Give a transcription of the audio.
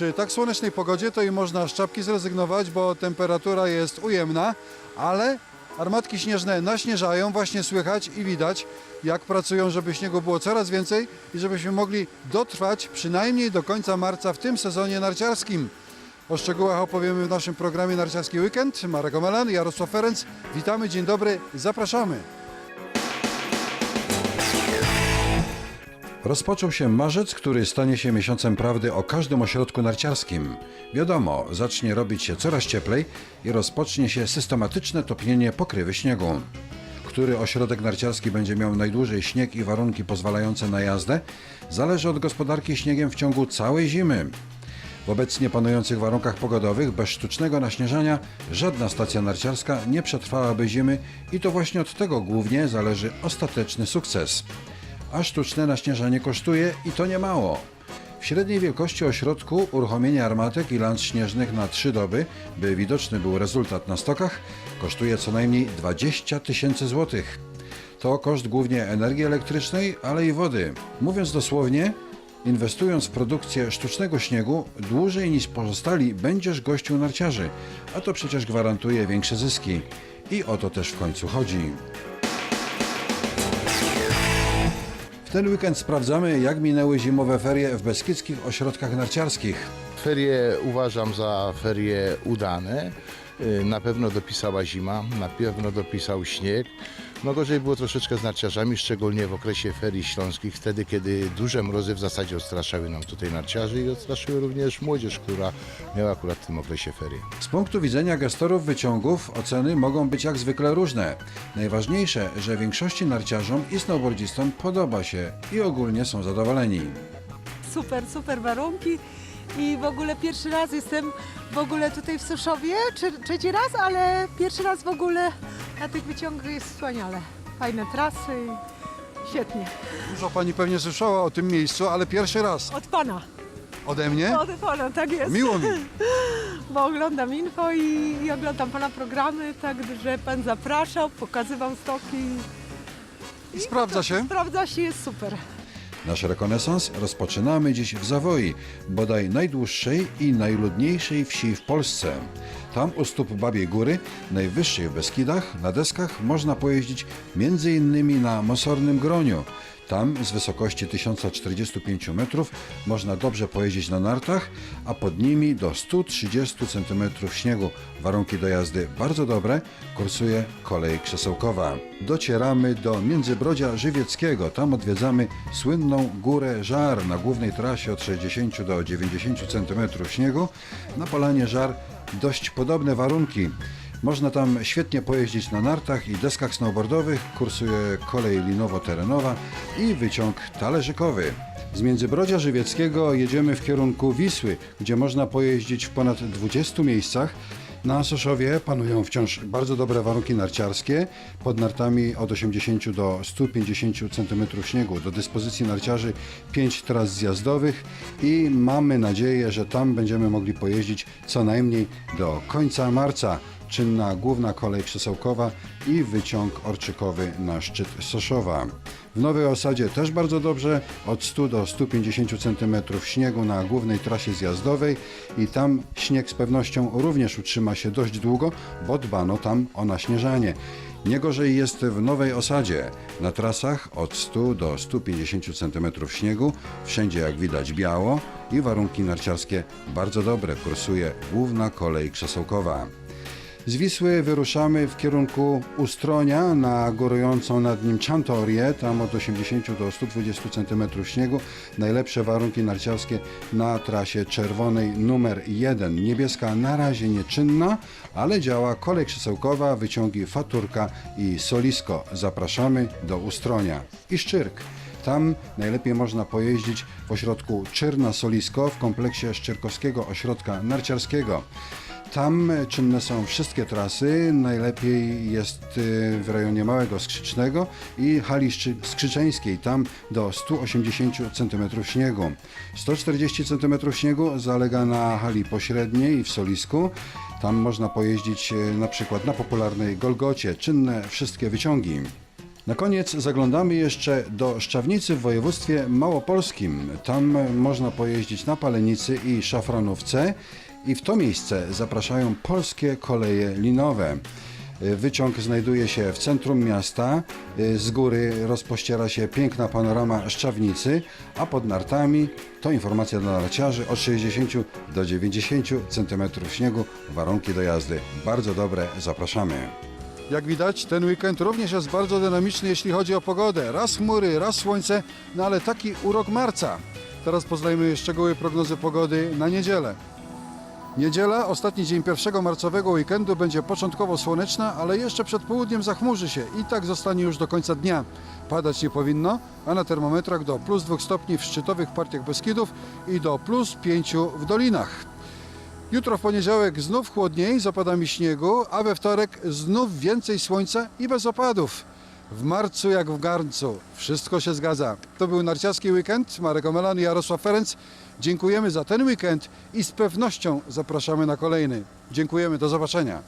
Przy tak słonecznej pogodzie to i można z czapki zrezygnować, bo temperatura jest ujemna, ale armatki śnieżne naśnieżają, właśnie słychać i widać, jak pracują, żeby śniegu było coraz więcej i żebyśmy mogli dotrwać przynajmniej do końca marca w tym sezonie narciarskim. O szczegółach opowiemy w naszym programie Narciarski Weekend. Marek Omelan, Jarosław Ferenc. Witamy, dzień dobry, zapraszamy. Rozpoczął się marzec, który stanie się miesiącem prawdy o każdym ośrodku narciarskim. Wiadomo, zacznie robić się coraz cieplej i rozpocznie się systematyczne topnienie pokrywy śniegu. Który ośrodek narciarski będzie miał najdłużej śnieg i warunki pozwalające na jazdę, zależy od gospodarki śniegiem w ciągu całej zimy. W obecnie panujących warunkach pogodowych bez sztucznego naśnieżania żadna stacja narciarska nie przetrwałaby zimy i to właśnie od tego głównie zależy ostateczny sukces. A sztuczne naśnieżanie kosztuje i to nie mało. W średniej wielkości ośrodku uruchomienie armatek i lans śnieżnych na trzy doby, by widoczny był rezultat na stokach, kosztuje co najmniej 20 tysięcy złotych. To koszt głównie energii elektrycznej, ale i wody. Mówiąc dosłownie, inwestując w produkcję sztucznego śniegu, dłużej niż pozostali będziesz gościł narciarzy, a to przecież gwarantuje większe zyski. I o to też w końcu chodzi. Ten weekend sprawdzamy, jak minęły zimowe ferie w beskidzkich ośrodkach narciarskich. Ferie uważam za ferie udane. Y, Na pewno dopisała zima, na pewno dopisał śnieg. No gorzej było troszeczkę z narciarzami, szczególnie w okresie ferii śląskich, wtedy kiedy duże mrozy w zasadzie odstraszały nam tutaj narciarzy i odstraszyły również młodzież, która miała akurat w tym okresie ferie. Z punktu widzenia gestorów wyciągów oceny mogą być jak zwykle różne. Najważniejsze, że większości narciarzom i snowboardzistom podoba się i ogólnie są zadowoleni. super, super warunki i w ogóle pierwszy raz jestem w ogóle tutaj w Suszowie, Trze- trzeci raz, ale pierwszy raz w ogóle na tych wyciągach jest wspaniale. Fajne trasy, świetnie. Dużo pani pewnie słyszała o tym miejscu, ale pierwszy raz Od Pana, ode mnie. od Pana, tak jest. Miło mi. Bo oglądam info i, i oglądam Pana programy, także Pan zapraszał, pokazywał stoki. I sprawdza się. Sprawdza się, jest super. Nasz rekonesans rozpoczynamy dziś w Zawoi, bodaj najdłuższej i najludniejszej wsi w Polsce. Tam u stóp Babiej Góry, najwyższej w Beskidach, na deskach można pojeździć m.in. na Mosornym Groniu. Tam z wysokości 1045 metrów można dobrze pojeździć na nartach, a pod nimi do 130 cm śniegu. Warunki do jazdy bardzo dobre, kursuje kolej krzesełkowa. Docieramy do Międzybrodzia Żywieckiego. Tam odwiedzamy słynną Górę Żar na głównej trasie od 60 do 90 cm śniegu. Na polanie Żar dość podobne warunki. Można tam świetnie pojeździć na nartach i deskach snowboardowych, kursuje kolej linowo-terenowa i wyciąg talerzykowy. Z Międzybrodzia Żywieckiego jedziemy w kierunku Wisły, gdzie można pojeździć w ponad 20 miejscach. Na Soszowie panują wciąż bardzo dobre warunki narciarskie, pod nartami od 80 do 150 cm śniegu. Do dyspozycji narciarzy 5 tras zjazdowych i mamy nadzieję, że tam będziemy mogli pojeździć co najmniej do końca marca czynna główna kolej krzesełkowa i wyciąg orczykowy na szczyt Soszowa. W Nowej Osadzie też bardzo dobrze, od 100 do 150 cm śniegu na głównej trasie zjazdowej i tam śnieg z pewnością również utrzyma się dość długo, bo dbano tam o naśnieżanie. Nie gorzej jest w Nowej Osadzie. Na trasach od 100 do 150 cm śniegu, wszędzie jak widać biało i warunki narciarskie bardzo dobre, kursuje główna kolej krzesełkowa. Z Wisły wyruszamy w kierunku Ustronia na górującą nad nim Czantorię, tam od 80 do 120 cm śniegu. Najlepsze warunki narciarskie na trasie czerwonej numer 1. Niebieska na razie nieczynna, ale działa kolej krzesełkowa, wyciągi Faturka i Solisko. Zapraszamy do Ustronia. I Szczyrk. Tam najlepiej można pojeździć w ośrodku Czyrna Solisko w kompleksie Szczyrkowskiego Ośrodka Narciarskiego. Tam czynne są wszystkie trasy. Najlepiej jest y, w rejonie Małego Skrzycznego i hali skrzyczeńskiej. Tam do 180 cm śniegu. 140 cm śniegu zalega na hali pośredniej w Solisku. Tam można pojeździć y, na przykład na popularnej Golgocie. Czynne wszystkie wyciągi. Na koniec zaglądamy jeszcze do Szczawnicy w województwie małopolskim. Tam można pojeździć na Palenicy i Szafranówce i w to miejsce zapraszają polskie koleje linowe. Wyciąg znajduje się w centrum miasta. Z góry rozpościera się piękna panorama Szczawnicy, a pod nartami to informacja dla narciarzy od 60 do 90 cm śniegu. Warunki do jazdy bardzo dobre, zapraszamy. Jak widać, ten weekend również jest bardzo dynamiczny, jeśli chodzi o pogodę. Raz chmury, raz słońce, no ale taki urok marca. Teraz poznajmy szczegóły prognozy pogody na niedzielę. Niedziela, ostatni dzień pierwszego marcowego weekendu będzie początkowo słoneczna, ale jeszcze przed południem zachmurzy się i tak zostanie już do końca dnia. Padać nie powinno, a na termometrach do plus 2 stopni w szczytowych partiach Beskidów i do plus 5 w dolinach. Jutro w poniedziałek znów chłodniej z opadami śniegu, a we wtorek znów więcej słońca i bez opadów. W marcu jak w garncu. Wszystko się zgadza. To był narciarski weekend. Marek Omelan i Jarosław Ferenc. Dziękujemy za ten weekend i z pewnością zapraszamy na kolejny. Dziękujemy, do zobaczenia.